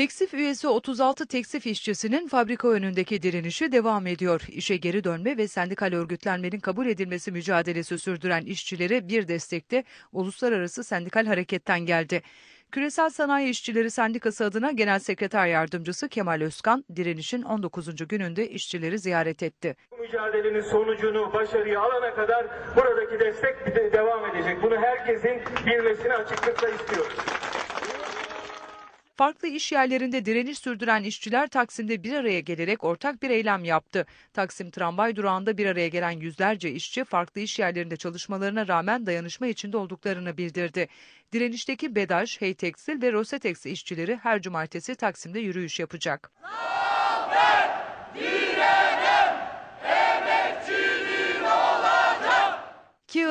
Teksif üyesi 36 teksif işçisinin fabrika önündeki direnişi devam ediyor. İşe geri dönme ve sendikal örgütlenmenin kabul edilmesi mücadelesi sürdüren işçilere bir destekte uluslararası sendikal hareketten geldi. Küresel Sanayi İşçileri Sendikası adına Genel Sekreter Yardımcısı Kemal Özkan, direnişin 19. gününde işçileri ziyaret etti. Bu mücadelenin sonucunu, başarıyı alana kadar buradaki destek de- devam edecek. Bunu herkesin bilmesini açıklıkla istiyoruz. Farklı iş yerlerinde direniş sürdüren işçiler Taksim'de bir araya gelerek ortak bir eylem yaptı. Taksim tramvay durağında bir araya gelen yüzlerce işçi farklı iş yerlerinde çalışmalarına rağmen dayanışma içinde olduklarını bildirdi. Direnişteki BEDAŞ, Hey Tekstil ve Rosetex işçileri her cumartesi Taksim'de yürüyüş yapacak.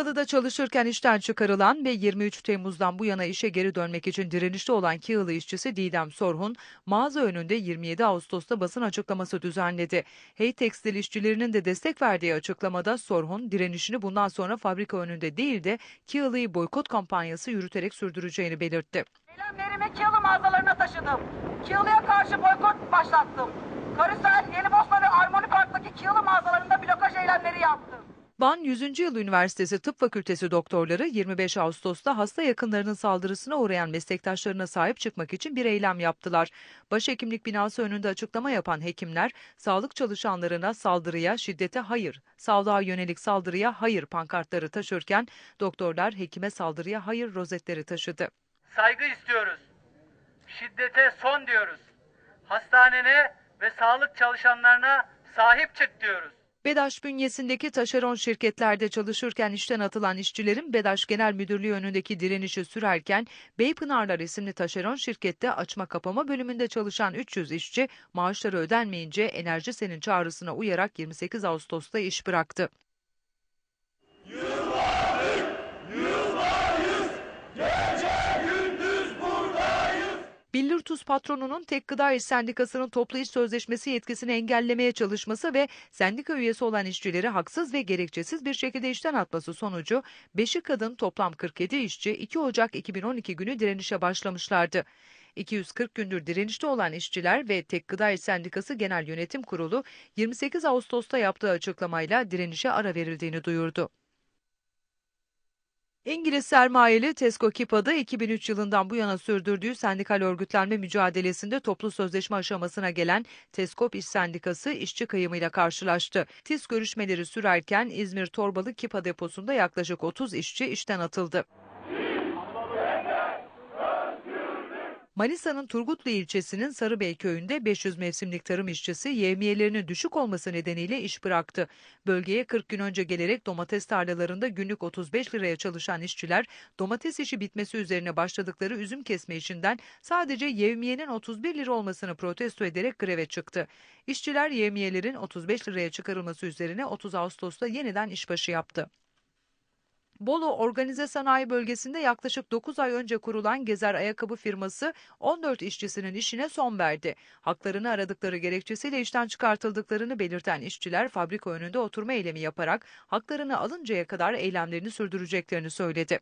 Kiyalı'da çalışırken işten çıkarılan ve 23 Temmuz'dan bu yana işe geri dönmek için direnişte olan Kiyalı işçisi Didem Sorhun, mağaza önünde 27 Ağustos'ta basın açıklaması düzenledi. Hey Tekstil işçilerinin de destek verdiği açıklamada Sorhun, direnişini bundan sonra fabrika önünde değil de Kiyalı'yı boykot kampanyası yürüterek sürdüreceğini belirtti. Eylemlerimi Kiyalı mağazalarına taşıdım. Kiyalı'ya karşı boykot başlattım. Karısel, Yenibosna ve Armoni Park'taki Kiyalı mağazalarında blokaj eylemleri yaptım. Ban 100. Yıl Üniversitesi Tıp Fakültesi doktorları 25 Ağustos'ta hasta yakınlarının saldırısına uğrayan meslektaşlarına sahip çıkmak için bir eylem yaptılar. Başhekimlik binası önünde açıklama yapan hekimler, sağlık çalışanlarına saldırıya, şiddete hayır, sağlığa yönelik saldırıya hayır pankartları taşırken, doktorlar hekime saldırıya hayır rozetleri taşıdı. Saygı istiyoruz. Şiddete son diyoruz. Hastanene ve sağlık çalışanlarına sahip çık diyoruz. BEDAŞ bünyesindeki taşeron şirketlerde çalışırken işten atılan işçilerin BEDAŞ Genel Müdürlüğü önündeki direnişi sürerken Beypınarlar isimli taşeron şirkette açma kapama bölümünde çalışan 300 işçi maaşları ödenmeyince Enerji Sen'in çağrısına uyarak 28 Ağustos'ta iş bıraktı. Tuz patronunun Tek Gıda İş Sendikası'nın toplu iş sözleşmesi yetkisini engellemeye çalışması ve sendika üyesi olan işçileri haksız ve gerekçesiz bir şekilde işten atması sonucu 5'i kadın toplam 47 işçi 2 Ocak 2012 günü direnişe başlamışlardı. 240 gündür direnişte olan işçiler ve Tek Gıda İş Sendikası Genel Yönetim Kurulu 28 Ağustos'ta yaptığı açıklamayla direnişe ara verildiğini duyurdu. İngiliz sermayeli Tesco Kipa'da 2003 yılından bu yana sürdürdüğü sendikal örgütlenme mücadelesinde toplu sözleşme aşamasına gelen Teskop İş Sendikası işçi kayımıyla karşılaştı. TİS görüşmeleri sürerken İzmir Torbalı Kipa deposunda yaklaşık 30 işçi işten atıldı. Manisa'nın Turgutlu ilçesinin Sarıbey köyünde 500 mevsimlik tarım işçisi yevmiyelerinin düşük olması nedeniyle iş bıraktı. Bölgeye 40 gün önce gelerek domates tarlalarında günlük 35 liraya çalışan işçiler domates işi bitmesi üzerine başladıkları üzüm kesme işinden sadece yevmiyenin 31 lira olmasını protesto ederek greve çıktı. İşçiler yevmiyelerin 35 liraya çıkarılması üzerine 30 Ağustos'ta yeniden işbaşı yaptı. Bolu Organize Sanayi Bölgesi'nde yaklaşık 9 ay önce kurulan Gezer Ayakkabı firması 14 işçisinin işine son verdi. Haklarını aradıkları gerekçesiyle işten çıkartıldıklarını belirten işçiler fabrika önünde oturma eylemi yaparak haklarını alıncaya kadar eylemlerini sürdüreceklerini söyledi.